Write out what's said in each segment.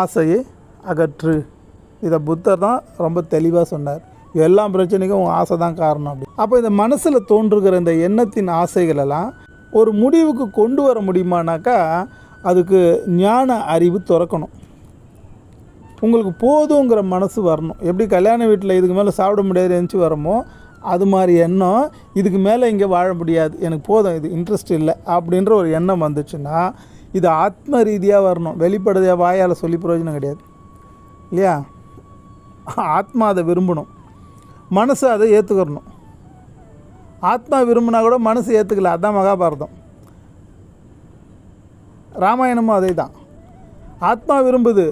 ஆசையை அகற்று. இதை புத்தர் தான் ரொம்ப தெளிவாக சொன்னார். எல்லா பிரச்சனைக்கும் உங்கள் ஆசை தான் காரணம் அப்படி. அப்போ இந்த மனசில் தோன்றுகிற இந்த எண்ணத்தின் ஆசைகளெல்லாம் ஒரு முடிவுக்கு கொண்டு வர முடியுமானாக்கா அதுக்கு ஞான அறிவு திறக்கணும். உங்களுக்கு போதுங்கிற மனசு வரணும். எப்படி கல்யாண வீட்டில் இதுக்கு மேலே சாப்பிட முடியாது எழுந்துச்சி வரமோ அது மாதிரி எண்ணம் இதுக்கு மேலே இங்கே வாழ முடியாது. எனக்கு போதும் இது இன்ட்ரெஸ்ட் இல்லை அப்படின்ற ஒரு எண்ணம் வந்துச்சுன்னா இது ஆத்ம ரீதியாக வரணும். வெளிப்படுதையாக வாயால் சொல்லி பிரயோஜனம் கிடையாது. இல்லையா? ஆத்மா அதை விரும்பணும். மனசு அதை ஏற்றுக்கிறணும் ஆத்மா விரும்பினா கூட மனசு ஏற்றுக்கல அதான் மகாபாரதம். ராமாயணமும் அதே தான் ஆத்மா விரும்புது.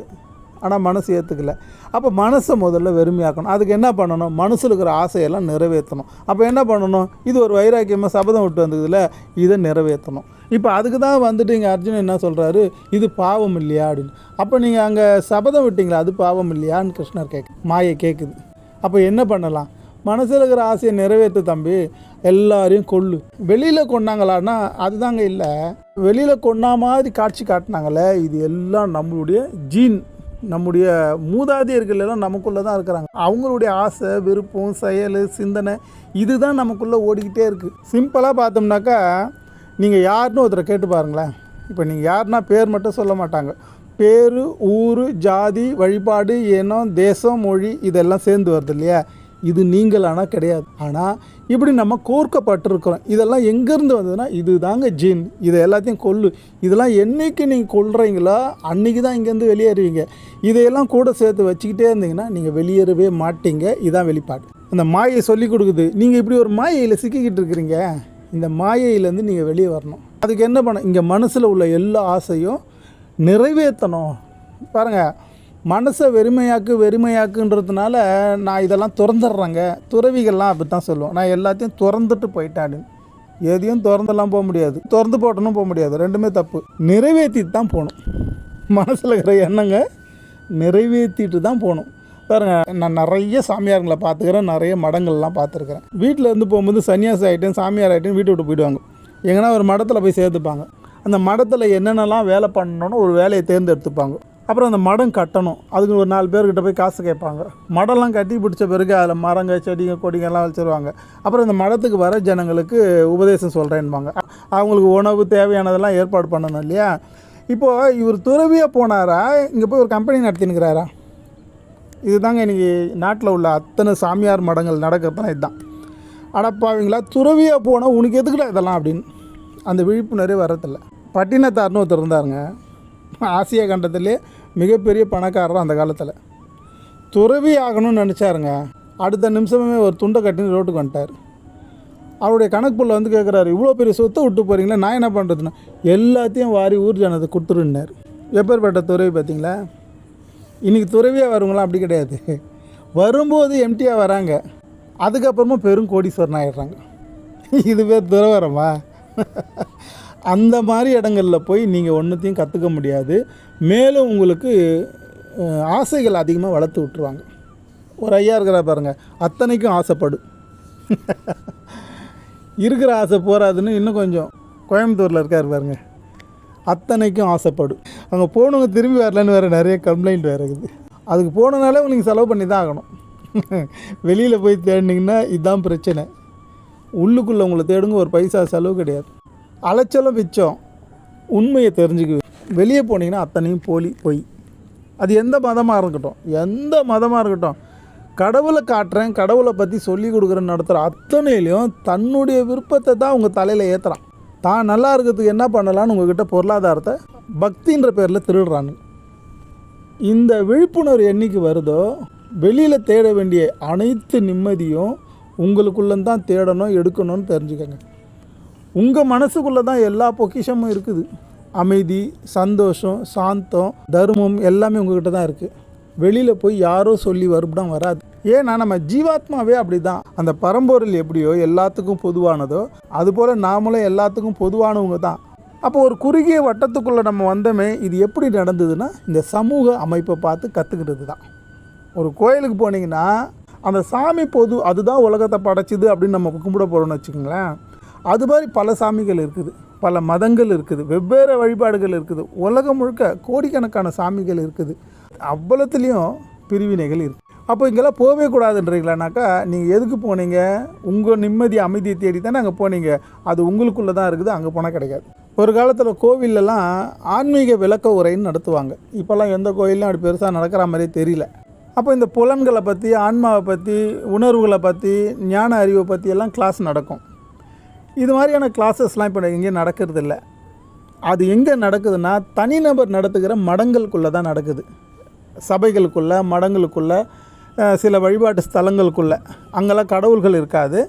ஆனால் மனசு ஏற்றுக்கல அப்போ மனசை முதல்ல வெறுமையாக்கணும். அதுக்கு என்ன பண்ணணும்? மனசில் இருக்கிற ஆசையெல்லாம் நிறைவேற்றணும். அப்போ என்ன பண்ணணும்? இது ஒரு வைராக்கியமாக சபதம் விட்டு வந்ததில் இதை நிறைவேற்றணும். இப்போ அதுக்கு தான் வந்துட்டு இங்கே அர்ஜுன் என்ன சொல்கிறாரு இது பாவம் இல்லையா அப்படின்னு. அப்போ நீங்கள் அங்கே சபதம் விட்டீங்களா? அது பாவம் இல்லையான்னு கிருஷ்ணர் கேட்க மாயை கேட்குது அப்போ என்ன பண்ணலாம்? மனசில் இருக்கிற ஆசையை நிறைவேற்று தம்பி. எல்லாரையும் கொல்லு. வெளியில் கொண்டாங்களான்னா அதுதாங்க இல்லை. வெளியில் கொண்டா மாதிரி காட்சி காட்டினாங்களே இது எல்லாம் நம்மளுடைய ஜீன். நம்முடைய மூதாதையர்கள் எல்லாம் நமக்குள்ளே தான் இருக்கிறாங்க. அவங்களுடைய ஆசை விருப்பம் செயல் சிந்தனை இதுதான் நமக்குள்ளே ஓடிக்கிட்டே இருக்குது சிம்பிளாக பார்த்தோம்னாக்கா நீங்கள் யாருன்னு ஒருத்தரை கேட்டு பாருங்களேன். இப்போ நீங்கள் யாருன்னா பேர் மட்டும் சொல்ல மாட்டாங்க. பேர் ஊர் ஜாதி வழிபாடு இனம் தேசம் மொழி இதெல்லாம் சேர்ந்து வருது இல்லையா? இது நீங்களானா கிடையாது. ஆனால் இப்படி நம்ம கோர்க்கப்பட்டிருக்கிறோம். இதெல்லாம் எங்கேருந்து வந்ததுன்னா இது தாங்க ஜீன். இதை எல்லாத்தையும் கொல்லு. இதெல்லாம் என்னைக்கு நீங்கள் கொல்றீங்களோ அன்றைக்கி தான் இங்கேருந்து வெளியேறுவீங்க. இதையெல்லாம் கூட சேர்த்து வச்சுக்கிட்டே இருந்தீங்கன்னா நீங்கள் வெளியேறவே மாட்டீங்க. இதுதான் வெளிப்பாடு. அந்த மாயை சொல்லி கொடுக்குது. நீங்கள் இப்படி ஒரு மாயையில் சிக்கிக்கிட்டு இருக்கிறீங்க. இந்த மாயையிலேருந்து நீங்கள் வெளியே வரணும். அதுக்கு என்ன பண்ண இங்கே மனசில் உள்ள எல்லா ஆசையும் நிறைவேற்றணும். பாருங்கள் மனசை வெறுமையாக்கு வெறுமையாக்குன்றதுனால நான் இதெல்லாம் திறந்துடுறேங்க. துறவிகள்லாம் அப்படி தான் சொல்லுவோம். நான் எல்லாத்தையும் திறந்துட்டு போயிட்டேன் எதையும் திறந்தெல்லாம் போக முடியாது. திறந்து போட்டணும் போக முடியாது. ரெண்டுமே தப்பு. நிறைவேற்றிட்டு தான் போகணும். மனசில் இருக்கிற எண்ணங்க நிறைவேற்றிட்டு தான் போகணும். பாருங்க நான் நிறைய சாமியாருங்களை பார்த்துக்கிறேன். நிறைய மடங்கள்லாம் பார்த்துருக்குறேன். வீட்டில் இருந்து போகும்போது சன்னியாசி ஆகிட்டேன் சாமியார் ஆகிட்டேன் வீட்டு விட்டு போயிடுவாங்க. எங்கன்னா ஒரு மடத்தில் போய் சேர்த்துப்பாங்க. அந்த மடத்தில் என்னென்னலாம் வேலை பண்ணணும்னு ஒரு வேலையை தேர்ந்தெடுத்துப்பாங்க. அப்புறம் அந்த மடம் கட்டணும். அதுக்கு ஒரு நாலு பேர்கிட்ட போய் காசு கேட்பாங்க. மடம்லாம் கட்டி பிடிச்ச பிறகு அதில் மரங்க செடிங்க கொடிங்கெல்லாம் வச்சுருவாங்க. அப்புறம் இந்த மடத்துக்கு வர ஜனங்களுக்கு உபதேசம் சொல்கிறேன்பாங்க அவங்களுக்கு உணவு தேவையானதெல்லாம் ஏற்பாடு பண்ணணும் இல்லையா? இப்போது இவர் துறவியாக போனாரா? இங்கே போய் ஒரு கம்பெனி நடத்தினுக்கிறாரா? இதுதாங்க இன்றைக்கி நாட்டில் உள்ள அத்தனை சாமியார் மடங்கள் நடக்கிறதுலாம் இதுதான். அடப்பாவீங்களா துறவியாக போனால் உனக்கு எதுக்குடா இதெல்லாம் அப்படின்னு. அந்த விழிப்புணர்வே வரதில்லை. பட்டினத்தார்னு ஒருத்தர் இருந்தாருங்க. ஆசியா கண்டத்திலே மிகப்பெரிய பணக்காரர் அந்த காலத்தில். துறவி ஆகணும்னு நினச்சாருங்க. அடுத்த நிமிஷமே ஒரு துண்டை கட்டின்னு ரோட்டுக்கு வந்துட்டார். அவருடைய கணக்குள்ள வந்து கேட்குறாரு இவ்வளோ பெரிய சொத்தை விட்டு போகிறீங்களா நான் என்ன பண்ணுறதுன்னா எல்லாத்தையும் வாரி ஊர் ஜனத்தை கொடுத்துருன்னார். எப்பேற்பட்ட துறவி பார்த்தீங்களா இன்றைக்கி துறவியாக வருவங்களாம் அப்படி கிடையாது. வரும்போது எம்டியாக வராங்க. அதுக்கப்புறமா பெரும் கோடீஸ்வரன் ஆயிடுறாங்க. இது பேர் துறவரமா? அந்த மாதிரி இடங்களில் போய் நீங்கள் ஒன்றுத்தையும் கற்றுக்க முடியாது. மேலும் உங்களுக்கு ஆசைகள் அதிகமாக வளர்த்து விட்ருவாங்க ஒரு ஐயா இருக்கிறா பாருங்கள் அத்தனைக்கும் ஆசைப்படு. இருக்கிற ஆசை போகாதுன்னு இன்னும் கொஞ்சம் கோயம்புத்தூரில் இருக்கார் பாருங்க அத்தனைக்கும் ஆசைப்படும் அங்கே போனவங்க திரும்பி வரலன்னு வேறு நிறைய கம்ப்ளைண்ட் வேறு இருக்குது. அதுக்கு போனனாலே உங்களுக்கு செலவு பண்ணி தான் ஆகணும். வெளியில் போய் தேடினீங்கன்னா இதுதான் பிரச்சனை. உள்ளுக்குள்ளே உங்களை தேடுங்க ஒரு பைசா செலவு கிடையாது. அலைச்சலும் மிச்சம். உண்மையை தெரிஞ்சுக்கு வெளியே போனீங்கன்னா அத்தனையும் போலி பொய். அது எந்த மதமாக இருக்கட்டும். எந்த மதமாக இருக்கட்டும். கடவுளை காட்டுறேன் கடவுளை பற்றி சொல்லி கொடுக்குறேன்னு நடத்துகிற அத்தனையிலையும் தன்னுடைய விருப்பத்தை தான் உங்கள் தலையில் ஏற்றுறான் தான் நல்லா இருக்கிறதுக்கு என்ன பண்ணலான்னு உங்ககிட்ட பொருளாதாரத்தை பக்தின்ற பேரில் திருடுறானுங்க இந்த விழிப்புணர்வு என்னைக்கு வருதோ வெளியில் தேட வேண்டிய அனைத்து நிம்மதியும் உங்களுக்குள்ளே தான் தேடணும் எடுக்கணும்னு தெரிஞ்சுக்கங்க. உங்கள் மனசுக்குள்ளே தான் எல்லா பொக்கிஷமும் இருக்குது. அமைதி சந்தோஷம் சாந்தம் தர்மம் எல்லாமே உங்ககிட்ட தான் இருக்குது வெளியில் போய் யாரோ சொல்லி வருபடம் வராது. ஏன்னா நம்ம ஜீவாத்மாவே அப்படி தான் அந்த பரம்பொருள் எப்படியோ எல்லாத்துக்கும் பொதுவானதோ அதுபோல் நாமளும் எல்லாத்துக்கும் பொதுவானவங்க தான். அப்போ ஒரு குறுகிய வட்டத்துக்குள்ளே நம்ம வந்தோமே இது எப்படி நடந்ததுன்னா இந்த சமூக அமைப்பை பார்த்து கற்றுக்கிட்டது தான். ஒரு கோயிலுக்கு போனீங்கன்னா அந்த சாமி பொது அதுதான் உலகத்தை படைச்சிது அப்படின்னு நம்ம கும்பிட போகிறோம்னு வச்சுக்கோங்களேன். அது மாதிரி பல சாமிகள் இருக்குது. பல மதங்கள் இருக்குது வெவ்வேறு வழிபாடுகள் இருக்குது. உலகம் முழுக்க கோடிக்கணக்கான சாமிகள் இருக்குது. அவ்வளோத்துலேயும் பிரிவினைகள் இருக்குது அப்போ இங்கெல்லாம் போகவே கூடாதுன்றீங்களானாக்கா நீங்கள் எதுக்கு போனீங்க? உங்கள் நிம்மதி அமைதியை தேடி தானே அங்கே போனீங்க. அது உங்களுக்குள்ளே தான் இருக்குது அங்கே போனால் கிடைக்காது. ஒரு காலத்தில் கோவிலெலாம் ஆன்மீக விளக்க உரைன்னு நடத்துவாங்க. இப்போல்லாம் எந்த கோயிலும் அப்படி பெருசாக நடக்கிற மாதிரியே தெரியல. அப்போ இந்த புலன்களை பற்றி ஆன்மாவை பற்றி உணர்வுகளை பற்றி ஞான அறிவை பற்றி எல்லாம் கிளாஸ் நடக்கும். இது மாதிரியான கிளாஸஸ்லாம் இப்போ எங்கேயும் நடக்கிறது இல்லை அது எங்கே நடக்குதுன்னா தனிநபர் நடத்துகிற மடங்களுக்குள்ளே தான் நடக்குது. சபைகளுக்குள்ளே மடங்களுக்குள்ளே சில வழிபாட்டு ஸ்தலங்களுக்குள்ளே. அங்கெல்லாம் கடவுள்கள் இருக்காது.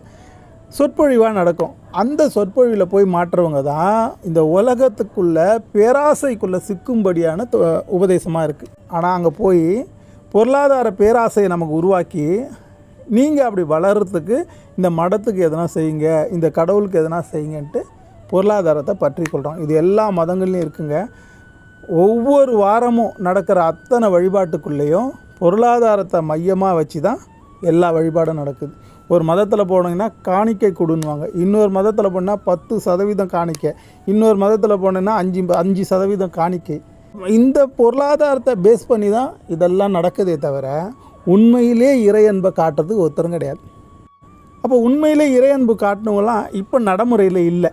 சொற்பொழிவாக நடக்கும். அந்த சொற்பொழிவில் போய் மாற்றுறவங்க தான் இந்த உலகத்துக்குள்ள பேராசைக்குள்ளே சிக்கும்படியான உபதேசமாக இருக்குது ஆனால் அங்கே போய் பொருளாதார பேராசையை நமக்கு உருவாக்கி நீங்கள் அப்படி வளர்கிறதுக்கு இந்த மடத்துக்கு எதனா செய்யுங்க இந்த கடவுளுக்கு எதனா செய்யுங்கன்ட்டு பொருளாதாரத்தை பற்றி கொள்கிறோம் இது எல்லா மதங்கள்லையும் இருக்குங்க. ஒவ்வொரு வாரமும் நடக்கிற அத்தனை வழிபாட்டுக்குள்ளேயும் பொருளாதாரத்தை மையமாக வச்சு தான் எல்லா வழிபாடும் நடக்குது. ஒரு மதத்தில் போனீங்கன்னா காணிக்கை கொடுன்னுவாங்க. இன்னொரு மதத்தில் போனால் பத்து சதவீதம் காணிக்கை. இன்னொரு மதத்தில் போனீங்கன்னா அஞ்சு அஞ்சு சதவீதம் காணிக்கை. இந்த பொருளாதாரத்தை பேஸ் பண்ணி தான் இதெல்லாம் நடக்குதே தவிர உண்மையிலே இறை அன்பை காட்டுறதுக்கு ஒருத்தரும் கிடையாது. அப்போ உண்மையிலே இறையன்பு காட்டினவங்களாம் இப்போ நடைமுறையில் இல்லை.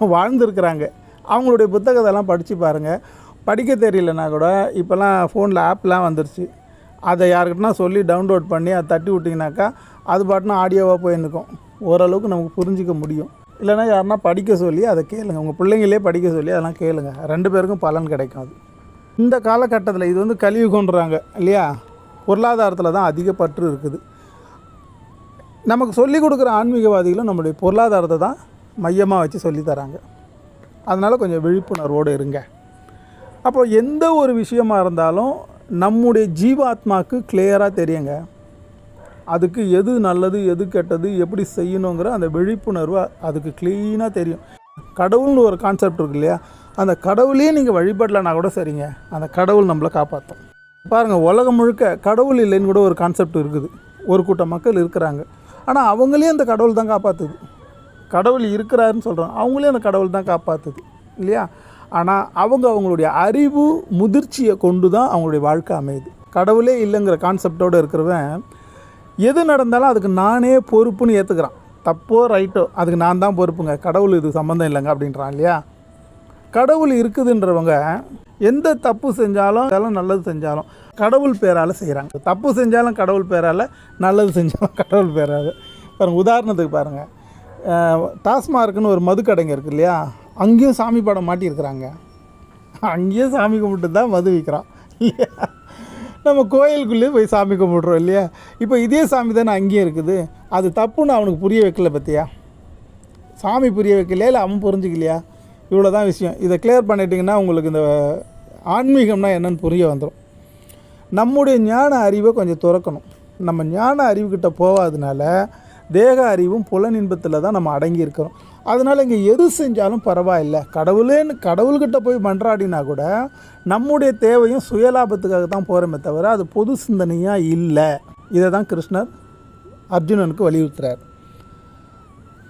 வாழ்ந்துருக்கிறாங்க. அவங்களுடைய புத்தகத்தெல்லாம் படித்து பாருங்கள் படிக்க தெரியலனா கூட இப்போல்லாம் ஃபோனில் ஆப்லாம் வந்துருச்சு. அதை யாருக்கிட்டனா சொல்லி டவுன்லோட் பண்ணி அதை தட்டி விட்டிங்கனாக்கா அது பாட்டுனா ஆடியோவாக போயிருந்துக்கும் ஓரளவுக்கு நமக்கு புரிஞ்சிக்க முடியும். இல்லைன்னா யாருன்னா படிக்க சொல்லி அதை கேளுங்க. உங்கள் பிள்ளைங்களே படிக்க சொல்லி அதெல்லாம் கேளுங்க. ரெண்டு பேருக்கும் பலன் கிடைக்கும் அது. இந்த காலகட்டத்தில் இது வந்து கலியுகன்றாங்க இல்லையா? பொருளாதாரத்தில் தான் அதிக பற்று இருக்குது. நமக்கு சொல்லிக் கொடுக்குற ஆன்மீகவாதிகளும் நம்மளுடைய பொருளாதாரத்தை தான் மையமாக வச்சு சொல்லித் தராங்க. அதனால் கொஞ்சம் விழிப்புணர்வோடு இருங்க. அப்போ எந்த ஒரு விஷயமா இருந்தாலும் நம்முடைய ஜீவாத்மாவுக்கு கிளியராக தெரியுங்க. அதுக்கு எது நல்லது எது கெட்டது எப்படி செய்யணுங்கிற அந்த விழிப்புணர்வு அதுக்கு க்ளீனாக தெரியும். கடவுள்னு ஒரு கான்செப்ட் இருக்கு இல்லையா? அந்த கடவுளையே நீங்கள் வழிபடலைன்னா கூட சரிங்க. அந்த கடவுள் நம்மளை காப்பாற்றும் பாருங்கள் உலகம் முழுக்க கடவுள் இல்லைன்னு கூட ஒரு கான்செப்ட் இருக்குது. ஒரு கூட்டம் மக்கள் இருக்கிறாங்க. ஆனால் அவங்களே அந்த கடவுள் தான் காப்பாற்றுது கடவுள் இருக்கிறாருன்னு சொல்கிறோம் அவங்களே அந்த கடவுள் தான் காப்பாற்றுது இல்லையா? ஆனால் அவங்க அவங்களுடைய அறிவு முதிர்ச்சியை கொண்டு தான் அவங்களுடைய வாழ்க்கை அமையுது. கடவுளே இல்லைங்கிற கான்செப்டோடு இருக்கிறவன் எது நடந்தாலும் அதுக்கு நானே பொறுப்புன்னு ஏற்றுக்கிறான் தப்போ ரைட்டோ அதுக்கு நான் தான் பொறுப்புங்க. கடவுள் இது சம்மந்தம் இல்லைங்க அப்படின்றான் இல்லையா? கடவுள் இருக்குதுன்றவங்க எந்த தப்பு செஞ்சாலும் அதெல்லாம் நல்லது செஞ்சாலும் கடவுள் பேரால் செய்கிறாங்க தப்பு செஞ்சாலும் கடவுள் பேரால் நல்லது செஞ்சாலும் கடவுள் பேரால். பாருங்கள் உதாரணத்துக்கு பாருங்கள் டாஸ்மார்க்குன்னு ஒரு மதுக்கடைங்க இருக்குது இல்லையா? அங்கேயும் சாமி படம் மாட்டியிருக்கிறாங்க. அங்கேயும் சாமி கும்பிட்டு தான் மது விற்கிறான் இல்லையா? நம்ம கோயிலுக்குள்ளேயே போய் சாமி கும்பிட்றோம் இல்லையா? இப்போ இதே சாமி தானே அங்கேயும் இருக்குது. அது தப்புன்னு அவனுக்கு புரிய வைக்கல பற்றியா சாமி புரிய வைக்கலையா? இல்லை அவன் புரிஞ்சுக்கலையா? இவ்வளோ தான் விஷயம். இதை கிளியர் பண்ணிட்டீங்கன்னா உங்களுக்கு இந்த ஆன்மீகம்னா என்னன்னு புரிய வந்துடும் நம்முடைய ஞான அறிவை கொஞ்சம் துறக்கணும். நம்ம ஞான அறிவுக்கிட்ட போகாதனால தேக அறிவும் புலன் இன்பத்தில் தான் நம்ம அடங்கி இருக்கிறோம். அதனால் இங்கே எது செஞ்சாலும் பரவாயில்ல. கடவுளேன்னு கடவுள்கிட்ட போய் மன்றாடினா கூட நம்முடைய தேவையும் சுயலாபத்துக்காக தான் போகிறோமே தவிர அது பொது சிந்தனையாக இல்லை. இதை தான் கிருஷ்ணர் அர்ஜுனனுக்கு வலியுறுத்துறார்.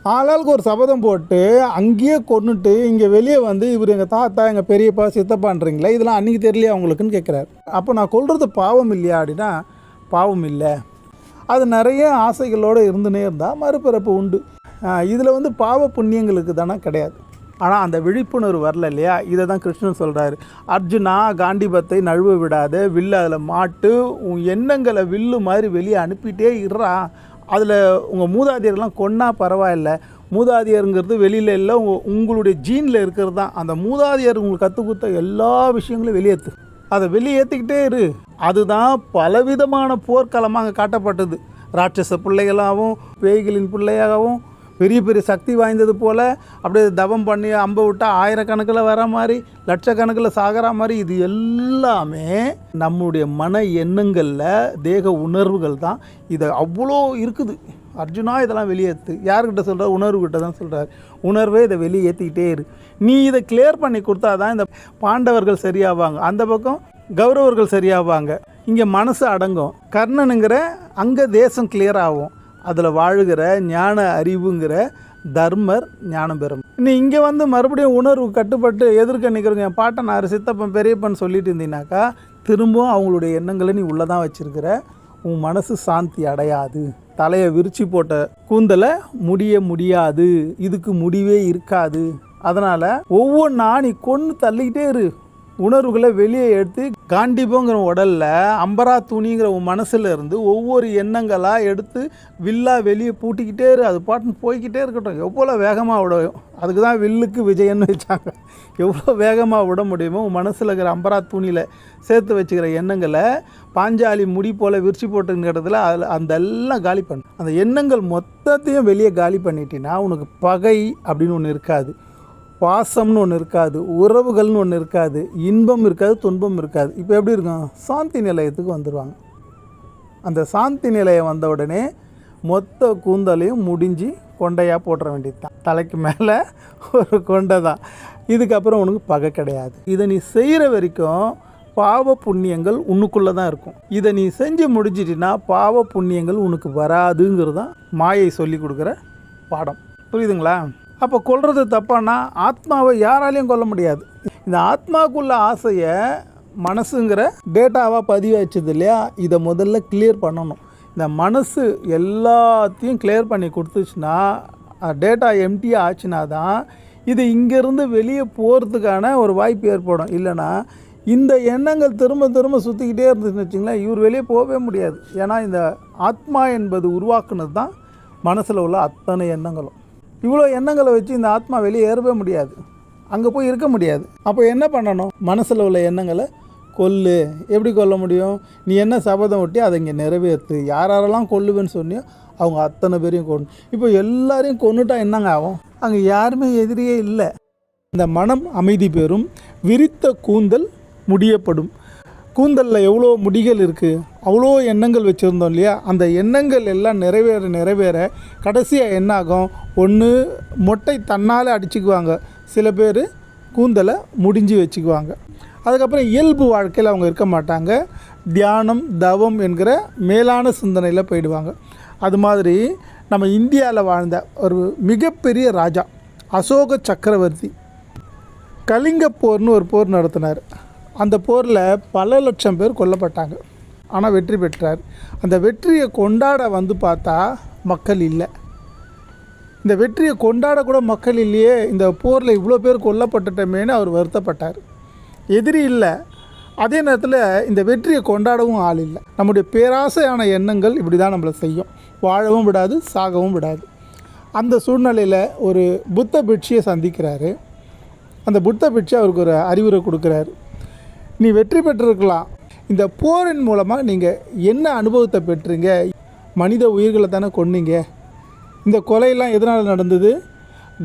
ஆளாளுக்கு ஒரு சபதம் போட்டு அங்கேயே கொண்டுட்டு இங்கே வெளியே வந்து இவர் எங்கள் தாத்தா எங்கள் பெரியப்பா சித்தப்பான்றீங்களே இதெல்லாம் அன்றைக்கி தெரியலையா அவங்களுக்குன்னு கேட்குறாரு அப்போ நான் கொள்வது பாவம் இல்லையா அப்படின்னா பாவம் இல்லை. அது நிறைய ஆசைகளோடு இருந்துனே இருந்தால் மறுபிறப்பு உண்டு. இதில் வந்து பாவ புண்ணியங்களுக்கு தானே கிடையாது. ஆனால் அந்த விழிப்புணர்வு வரல இல்லையா? இதை தான் கிருஷ்ணன் சொல்கிறாரு அர்ஜுனா காண்டிபத்தை நழுவ விடாத வில்லு அதில் மாட்டு உன் எண்ணங்களை வில்லு மாதிரி வெளியே அனுப்பிட்டே இருறா அதில் உங்கள் மூதாதையர்லாம் கொன்னா பரவாயில்ல. மூதாதையருங்கிறது வெளியில் இல்லை உங்கள் உங்களுடைய ஜீனில் இருக்கிறது தான். அந்த மூதாதையர் உங்களுக்கு கற்றுக் கொடுத்த எல்லா விஷயங்களும் வெளியேற்று அதை வெளியேற்றிக்கிட்டே இரு. அதுதான் பலவிதமான போர்க்களமாக அங்கே காட்டப்பட்டது. ராட்சச பிள்ளைகளாகவும் பேய்களின் பிள்ளையாகவும் பெரிய பெரிய சக்தி வாய்ந்தது போல் அப்படியே தவம் பண்ணி அம்பை விட்டால் ஆயிரக்கணக்கில் வர மாதிரி லட்சக்கணக்கில் சாகிற மாதிரி இது எல்லாமே நம்முடைய மன எண்ணங்களில் தேக உணர்வுகள் தான். இதை அவ்வளோ இருக்குது. அர்ஜுனா இதெல்லாம் வெளியேற்று யார்கிட்ட சொல்கிறார் உணர்வுகிட்ட தான் சொல்கிறார் உணர்வே இதை வெளியேற்றிக்கிட்டே இரு. நீ இதை கிளியர் பண்ணி கொடுத்தா தான் இந்த பாண்டவர்கள் சரியாவாங்க. அந்த பக்கம் கௌரவர்கள் சரியாவாங்க. இங்கே மனசு அடங்கும். கர்ணனுங்கிற அங்கே தேசம் கிளியர் ஆகும். அதில் வாழுகிற ஞான அறிவுங்கிற தர்மர் ஞானம் பெறும். நீ இங்கே வந்து மறுபடியும் உணர்வு கட்டுப்பட்டு எதிர்க்க நிற்கிறவங்க என் பாட்டனார் சித்தப்பன் பெரியப்பன் சொல்லிட்டு இருந்தீங்கனாக்கா திரும்பவும் அவங்களுடைய எண்ணங்களை நீ உள்ளே தான் வச்சுருக்கிற உன் மனசு சாந்தி அடையாது. தலையை விரிச்சு போட்ட கூந்தலை முடிய முடியாது. இதுக்கு முடிவே இருக்காது. அதனால் ஒவ்வொன்றா நீ கொன்று தள்ளிக்கிட்டே இரு. உணர்வுகளை வெளியே எடுத்து காண்டிபோங்கிற உடலில் அம்பரா துணிங்கிற உன் இருந்து ஒவ்வொரு எண்ணங்களாக எடுத்து வில்லா வெளியே பூட்டிக்கிட்டே இரு. அது பாட்டுன்னு போய்க்கிட்டே இருக்கட்டும். எவ்வளோ வேகமாக விடும் அதுக்கு தான் வில்லுக்கு விஜயன்னு வச்சாங்க. எவ்வளோ வேகமாக விட முடியுமோ உன் மனசில் இருக்கிற அம்பரா துணியில் சேர்த்து வச்சுக்கிற எண்ணங்களை பாஞ்சாலி முடி போல் விரிச்சு போட்டுங்கிறதுல அதில் அந்த எல்லாம் காலி பண்ணு. அந்த எண்ணங்கள் மொத்தத்தையும் வெளியே காலி பண்ணிட்டீங்கன்னா உனக்கு பகை அப்படின்னு ஒன்று இருக்காது. பாசம்னு ஒன்று இருக்காது உறவுகள்னு ஒன்று இருக்காது இன்பம் இருக்காது துன்பம் இருக்காது. இப்போ எப்படி இருக்கும்? சாந்தி நிலையத்துக்கு வந்துடுவாங்க அந்த சாந்தி நிலையம் வந்த உடனே மொத்த கூந்தலையும் முடிஞ்சு கொண்டையாக போட்டுற வேண்டியது தான் தலைக்கு மேலே ஒரு கொண்டை தான். இதுக்கப்புறம் உனக்கு பகை கிடையாது. இதை நீ செய்கிற வரைக்கும் பாவ புண்ணியங்கள் உன்னுக்குள்ளே தான் இருக்கும். இதை நீ செஞ்சு முடிச்சிட்டினா பாவ புண்ணியங்கள் உனக்கு வராதுங்கிறது தான் மாயை சொல்லி கொடுக்குற பாடம். புரியுதுங்களா? அப்போ கொல்றது தப்பானா ஆத்மாவை யாராலையும் கொல்ல முடியாது. இந்த ஆத்மாவுக்குள்ள ஆசையை மனசுங்கிற டேட்டாவாக பதிவு இல்லையா? இதை முதல்ல கிளியர் பண்ணணும். இந்த மனசு எல்லாத்தையும் கிளியர் பண்ணி கொடுத்துச்சுன்னா டேட்டா எம்டியாக ஆச்சுன்னா தான் இது இங்கேருந்து வெளியே போகிறதுக்கான ஒரு வாய்ப்பு ஏற்படும். இல்லைன்னா இந்த எண்ணங்கள் திரும்ப திரும்ப சுற்றிக்கிட்டே இருந்துச்சுன்னு வச்சிங்களேன் இவர் வெளியே போகவே முடியாது. ஏன்னா இந்த ஆத்மா என்பது உருவாக்குனது தான் மனசில் உள்ள அத்தனை எண்ணங்களும். இவ்வளோ எண்ணங்களை வச்சு இந்த ஆத்மா வெளியே ஏறவே முடியாது. அங்கே போய் இருக்க முடியாது. அப்போ என்ன பண்ணணும்? மனசில் உள்ள எண்ணங்களை கொல்லு. எப்படி கொல்ல முடியும்? நீ என்ன சபதம் ஒட்டி அதை இங்கே நிறைவேற்று. யார் யாரெல்லாம் கொல்லுவேன்னு சொன்னியோ அவங்க அத்தனை பேரையும் கொண்டு இப்போ எல்லாரையும் கொண்டுட்டா என்னங்க ஆகும்? அங்கே யாருமே எதிரியே இல்லை. இந்த மனம் அமைதி பெறும். விரித்த கூந்தல் முடியப்படும். கூந்தலில் எவ்வளோ முடிகள் இருக்குது அவ்வளோ எண்ணங்கள் வச்சுருந்தோம் இல்லையா? அந்த எண்ணங்கள் எல்லாம் நிறைவேற நிறைவேற கடைசியாக என்ன ஆகும் ஒன்று மொட்டை தன்னால் அடிச்சுக்குவாங்க. சில பேர் கூந்தலை முடிஞ்சு வச்சுக்குவாங்க. அதுக்கப்புறம் இயல்பு வாழ்க்கையில் அவங்க இருக்க மாட்டாங்க. தியானம் தவம் என்கிற மேலான சிந்தனையில் போயிடுவாங்க. அது மாதிரி நம்ம இந்தியாவில் வாழ்ந்த ஒரு மிகப்பெரிய ராஜா அசோக சக்கரவர்த்தி. கலிங்க போர்னு ஒரு போர் நடத்தினார். அந்த போரில் பல லட்சம் பேர் கொல்லப்பட்டாங்க. ஆனால் வெற்றி பெற்றார். அந்த வெற்றியை கொண்டாட வந்து பார்த்தா மக்கள் இல்லை. இந்த வெற்றியை கொண்டாட கூட மக்கள் இல்லையே இந்த போரில் இவ்வளோ பேர் கொல்லப்பட்டுட்டமேன்னு அவர் வருத்தப்பட்டார். எதிரி இல்லை. அதே நேரத்தில் இந்த வெற்றியை கொண்டாடவும் ஆள் இல்லை. நம்முடைய பேராசையான எண்ணங்கள் இப்படி தான் நம்மளை செய்யும். வாழவும் விடாது சாகவும் விடாது. அந்த சூழ்நிலையில் ஒரு புத்த பிட்சியை சந்திக்கிறாரு. அந்த புத்த பிட்சி அவருக்கு ஒரு அறிவுரை கொடுக்குறாரு. நீ வெற்றி பெற்றிருக்கலாம். இந்த போரின் மூலமாக நீங்கள் என்ன அனுபவத்தை பெற்றீங்க? மனித உயிர்களை தானே கொன்னீங்க. இந்த கொலையெல்லாம் எதனால் நடந்தது?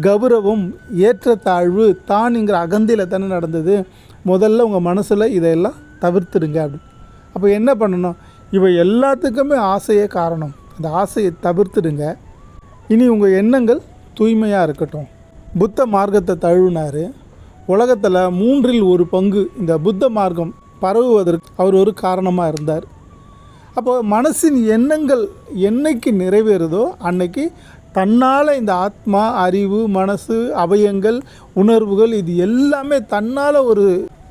கௌரவம் ஏற்றத்தாழ்வு தான்ங்கிற அகந்தியில் தானே நடந்தது. முதல்ல உங்கள் மனசில் இதையெல்லாம் தவிர்த்துடுங்க அப்படி. அப்போ என்ன பண்ணணும்? இவை எல்லாத்துக்குமே ஆசையே காரணம். அந்த ஆசையை தவிர்த்துடுங்க. இனி உங்கள் எண்ணங்கள் தூய்மையாக இருக்கட்டும். புத்த மார்க்கத்தை தழுவினார். உலகத்தில் மூன்றில் ஒரு பங்கு இந்த புத்த மார்க்கம் பரவுவதற்கு அவர் ஒரு காரணமாக இருந்தார். அப்போ மனசின் எண்ணங்கள் என்னைக்கு நிறைவேறுதோ அன்னைக்கு தன்னால் இந்த ஆத்மா அறிவு மனசு அவயங்கள் உணர்வுகள் இது எல்லாமே தன்னால் ஒரு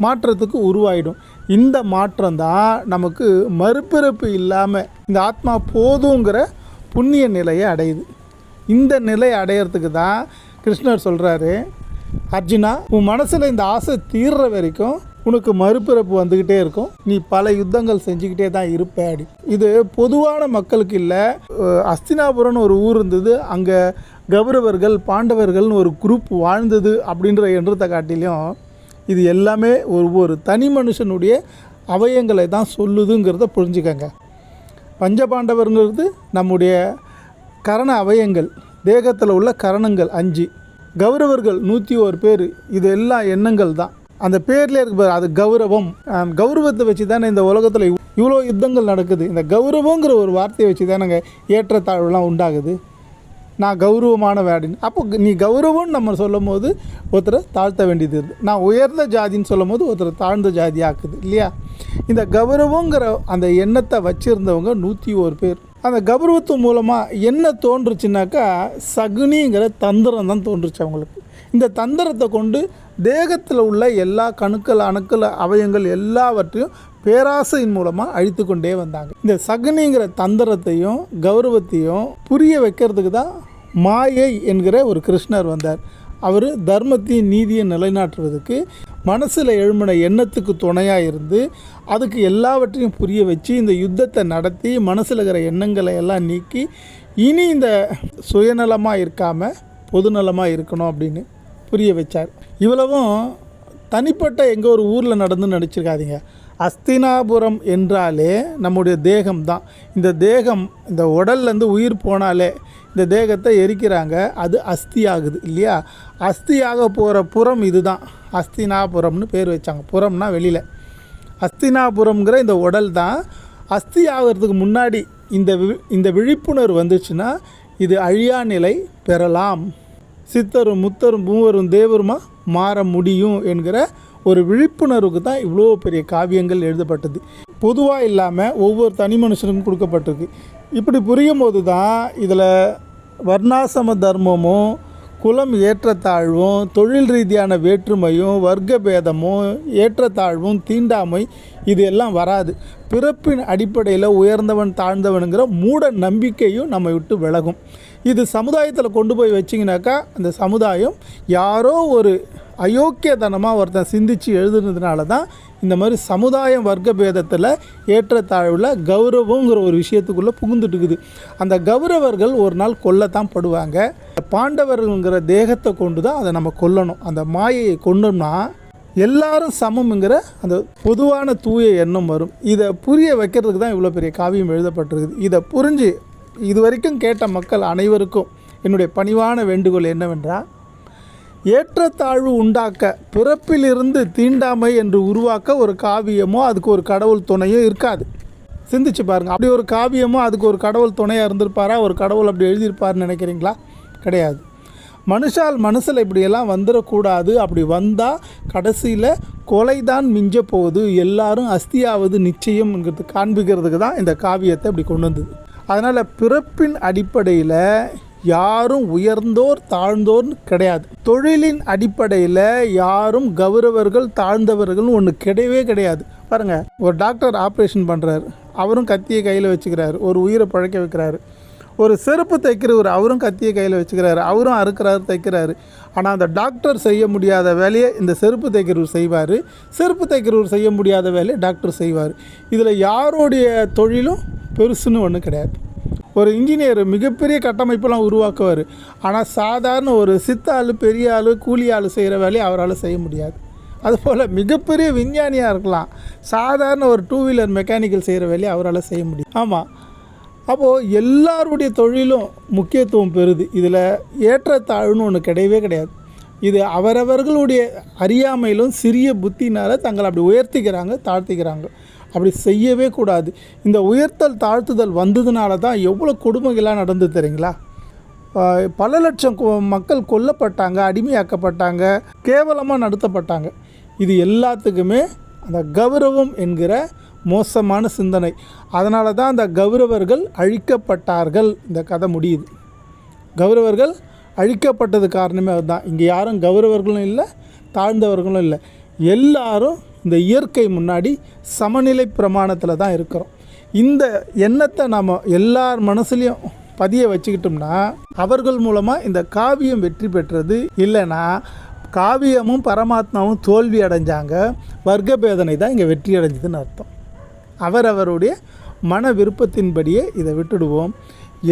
மாற்றத்துக்கு உருவாயிடும். இந்த மாற்றம் தான் நமக்கு மறுபிறப்பு இல்லாமல் இந்த ஆத்மா போதுங்கிற புண்ணிய நிலையை அடையுது. இந்த நிலை அடையிறதுக்கு தான் கிருஷ்ணர் சொல்கிறாரு அர்ஜுனா உன் மனசில் இந்த ஆசை தீர்ற வரைக்கும் உனக்கு மறுபிறப்பு வந்துக்கிட்டே இருக்கும். நீ பல யுத்தங்கள் செஞ்சுக்கிட்டே தான் இருப்ப அப்படி இது பொதுவான மக்களுக்கு இல்லை. அஸ்தினாபுரம்னு ஒரு ஊர் இருந்தது. அங்கே கௌரவர்கள் பாண்டவர்கள்னு ஒரு குரூப் வாழ்ந்தது அப்படின்ற எண்ணத்தை காட்டிலையும் இது எல்லாமே ஒரு ஒரு தனி மனுஷனுடைய அவயங்களை தான் சொல்லுதுங்கிறத புரிஞ்சுக்கங்க. பஞ்சபாண்டவருங்கிறது நம்முடைய கரண அவயங்கள் தேகத்தில் உள்ள கரணங்கள் அஞ்சு. கௌரவர்கள் நூற்றி ஒரு பேர். இது எல்லா எண்ணங்கள் தான். அந்த பேர்லேயே இருக்கு அது கௌரவம். கௌரவத்தை வச்சு தானே இந்த உலகத்தில் இவ்வளோ யுத்தங்கள் நடக்குது. இந்த கௌரவங்கிற ஒரு வார்த்தையை வச்சு தானேங்க ஏற்றத்தாழ்வுலாம் உண்டாகுது. நான் கௌரவமான வேடின்னு அப்போ நீ கௌரவம்னு நம்ம சொல்லும் போது ஒருத்தரை தாழ்த்த வேண்டியது இருக்குது நான் உயர்ந்த ஜாதின்னு சொல்லும் போது ஒருத்தரை தாழ்ந்த ஜாதி ஆக்குது இல்லையா? இந்த கௌரவங்கிற அந்த எண்ணத்தை வச்சுருந்தவங்க நூற்றி ஒரு பேர். அந்த கபருவத்து மூலமாக என்ன தோன்றுச்சுனாக்கா சகுனிங்கிற தந்திரம் தான் தோன்றுச்சு அவங்களுக்கு. இந்த தந்திரத்தை கொண்டு தேகத்தில் உள்ள எல்லா கணுக்கள் அணுக்கள் அவயங்கள் எல்லாவற்றையும் பேராசையின் மூலமாக அழித்து கொண்டே வந்தாங்க. இந்த சகுனிங்கிற தந்திரத்தையும் கௌரவத்தையும் புரிய வைக்கிறதுக்கு தான் மாயை என்கிற ஒரு கிருஷ்ணர் வந்தார். அவர் தர்மத்தையும் நீதியை நிலைநாட்டுவதற்கு மனசில் எழும்பின எண்ணத்துக்கு துணையாக இருந்து அதுக்கு எல்லாவற்றையும் புரிய வச்சு இந்த யுத்தத்தை நடத்தி மனசில் இருக்கிற எண்ணங்களை எல்லாம் நீக்கி இனி இந்த சுயநலமாக இருக்காமல் பொதுநலமாக இருக்கணும் அப்படின்னு புரிய வச்சார். இவ்வளவும் தனிப்பட்ட எங்கள் ஒரு ஊரில் நடந்து நடிச்சிருக்காதீங்க அஸ்தினாபுரம் என்றாலே நம்முடைய தேகம் தான் இந்த தேகம் இந்த உடல்லேருந்து உயிர் போனாலே இந்த தேகத்தை எரிக்கிறாங்க அது அஸ்தி ஆகுது இல்லையா? அஸ்தியாக போகிற புறம் இதுதான். அஸ்தினாபுரம்னு பேர் வச்சாங்க. புறம்னா வெளியில். அஸ்தினாபுரம்ங்கிற இந்த உடல் தான் அஸ்தி ஆகிறதுக்கு முன்னாடி இந்த வி- இந்த விழிப்புணர்வு வந்துச்சுன்னா இது அழியா நிலை பெறலாம். சித்தரும் முத்தரும் மூவரும் தேவருமா மாற முடியும் என்கிற ஒரு விழிப்புணர்வுக்கு தான் இவ்வளோ பெரிய காவியங்கள் எழுதப்பட்டது. பொதுவாக இல்லாமல் ஒவ்வொரு தனி மனுஷனுக்கும் கொடுக்கப்பட்டிருக்கு. இப்படி புரியும் போது தான் இதில் வர்ணாசம தர்மமும் குலம் ஏற்றத்தாழ்வும் தொழில் ரீதியான வேற்றுமையும் வர்க்க பேதமும் ஏற்றத்தாழ்வும் தீண்டாமை இது எல்லாம் வராது. பிறப்பின் அடிப்படையில் உயர்ந்தவன் தாழ்ந்தவனுங்கிற மூட நம்பிக்கையும் நம்ம விட்டு விலகும். இது சமுதாயத்தில் கொண்டு போய் வச்சிங்கனாக்கா அந்த சமுதாயம் யாரோ ஒரு அயோக்கியதனமாக ஒருத்தன் சிந்திச்சு எழுதுனதுனால தான் இந்த மாதிரி சமுதாயம் வர்க்க பேதத்தில் ஏற்றத்தாழ்வில் கௌரவங்கிற ஒரு விஷயத்துக்குள்ளே புகுந்துட்டுக்குது அந்த கௌரவர்கள் ஒரு நாள் கொல்லத்தான் படுவாங்க. பாண்டவர்கள்ங்கிற தேகத்தை கொண்டு தான் அதை நம்ம கொல்லணும். அந்த மாயையை கொண்டோம்னா எல்லாரும் சமம்ங்கிற அந்த பொதுவான தூய எண்ணம் வரும். இதை புரிய வைக்கிறதுக்கு தான் இவ்வளோ பெரிய காவியம் எழுதப்பட்டிருக்குது. இதை புரிஞ்சு இது வரைக்கும் கேட்ட மக்கள் அனைவருக்கும் என்னுடைய பணிவான வேண்டுகோள் என்னவென்றால் ஏற்றத்தாழ்வு உண்டாக்க பிறப்பிலிருந்து தீண்டாமை என்று உருவாக்க ஒரு காவியமோ அதுக்கு ஒரு கடவுள் துணையோ இருக்காது. சிந்திச்சு பாருங்க. அப்படி ஒரு காவியமோ அதுக்கு ஒரு கடவுள் துணையாக இருந்திருப்பாரா? ஒரு கடவுள் அப்படி எழுதியிருப்பாருன்னு நினைக்கிறீங்களா? கிடையாது. மனுஷால் மனசில் இப்படியெல்லாம் வந்துடக்கூடாது அப்படி வந்தால் கடைசியில் கொலை தான் மிஞ்ச போகுது. எல்லாரும் அஸ்தியாவது நிச்சயம்ங்கிறது காண்பிக்கிறதுக்கு தான் இந்த காவியத்தை இப்படி கொண்டு வந்தது. அதனால் பிறப்பின் அடிப்படையில் யாரும் உயர்ந்தோர் தாழ்ந்தோர்னு கிடையாது. தொழிலின் அடிப்படையில் யாரும் கௌரவர்கள் தாழ்ந்தவர்கள்னு ஒன்று கிடையவே கிடையாது. பாருங்கள் ஒரு டாக்டர் ஆப்ரேஷன் பண்ணுறாரு அவரும் கத்தியை கையில் வச்சுக்கிறாரு. ஒரு உயிரை பழைக்க வைக்கிறாரு. ஒரு செருப்பு தைக்கிறவர் அவரும் கத்தியை கையில் வச்சுக்கிறாரு அவரும் அறுக்கிறாரு தைக்கிறாரு. ஆனால் அந்த டாக்டர் செய்ய முடியாத வேலையை இந்த செருப்பு தைக்கிறவர் செய்வார். செருப்பு தைக்கிறவர் செய்ய முடியாத வேலையை டாக்டர் செய்வார். இதில் யாருடைய தொழிலும் பெருசுன்னு ஒன்றும் கிடையாது. ஒரு இன்ஜினியர் மிகப்பெரிய கட்டமைப்பெல்லாம் உருவாக்குவார். ஆனால் சாதாரண ஒரு சித்தாள் பெரிய ஆள் கூலி ஆள் செய்கிற வேலையை அவரால் செய்ய முடியாது. அதுபோல் மிகப்பெரிய விஞ்ஞானியாக இருக்கலாம். சாதாரண ஒரு டூ வீலர் மெக்கானிக்கல் செய்கிற வேலையை அவரால் செய்ய முடியும். ஆமாம் அப்போது எல்லாருடைய தொழிலும் முக்கியத்துவம் பெறுது. இதில் ஏற்றத்தாழ்வுன்னு ஒன்று கிடையவே கிடையாது. இது அவரவர்களுடைய அறியாமையிலும் சிறிய புத்தினால் தங்களை அப்படி உயர்த்திக்கிறாங்க தாழ்த்திக்கிறாங்க. அப்படி செய்யவே கூடாது. இந்த உயர்த்தல் தாழ்த்துதல் வந்ததுனால தான் எவ்வளோ கொடுமைகள்லாம் நடந்து தெரியுங்களா? பல லட்சம் மக்கள் கொல்லப்பட்டாங்க அடிமையாக்கப்பட்டாங்க கேவலமாக நடத்தப்பட்டாங்க. இது எல்லாத்துக்குமே அந்த கௌரவம் என்கிற மோசமான சிந்தனை. அதனால தான் அந்த கௌரவர்கள் அழிக்கப்பட்டார்கள். இந்த கதை முடியுது. கௌரவர்கள் அழிக்கப்பட்டது காரணமே அதுதான். இங்கே யாரும் கௌரவர்களும் இல்லை தாழ்ந்தவர்களும் இல்லை. எல்லாரும் இந்த இயற்கை முன்னாடி சமநிலை பிரமாணத்தில் தான் இருக்கிறோம். இந்த எண்ணத்தை நாம் எல்லார் மனசுலேயும் பதிய வச்சுக்கிட்டோம்னா அவர்கள் மூலமாக இந்த காவியம் வெற்றி பெற்றது. இல்லைன்னா காவியமும் பரமாத்மாவும் தோல்வி அடைஞ்சாங்க. வர்க்க பேதனை தான் இங்கே வெற்றி அடைஞ்சதுன்னு அர்த்தம். அவரவருடைய மன விருப்பத்தின்படியே இதை விட்டுடுவோம்.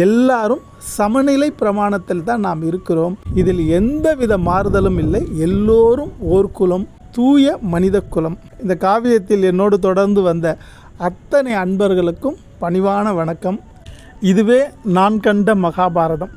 எல்லாரும் சமநிலை பிரமாணத்தில் தான் நாம் இருக்கிறோம். இதில் எந்தவித மாறுதலும் இல்லை. எல்லோரும் ஓர் குலம் தூய மனித குலம். இந்த காவியத்தில் என்னோடு தொடர்ந்து வந்த அத்தனை அன்பர்களுக்கும் பணிவான வணக்கம். இதுவே நான் கண்ட மகாபாரதம்.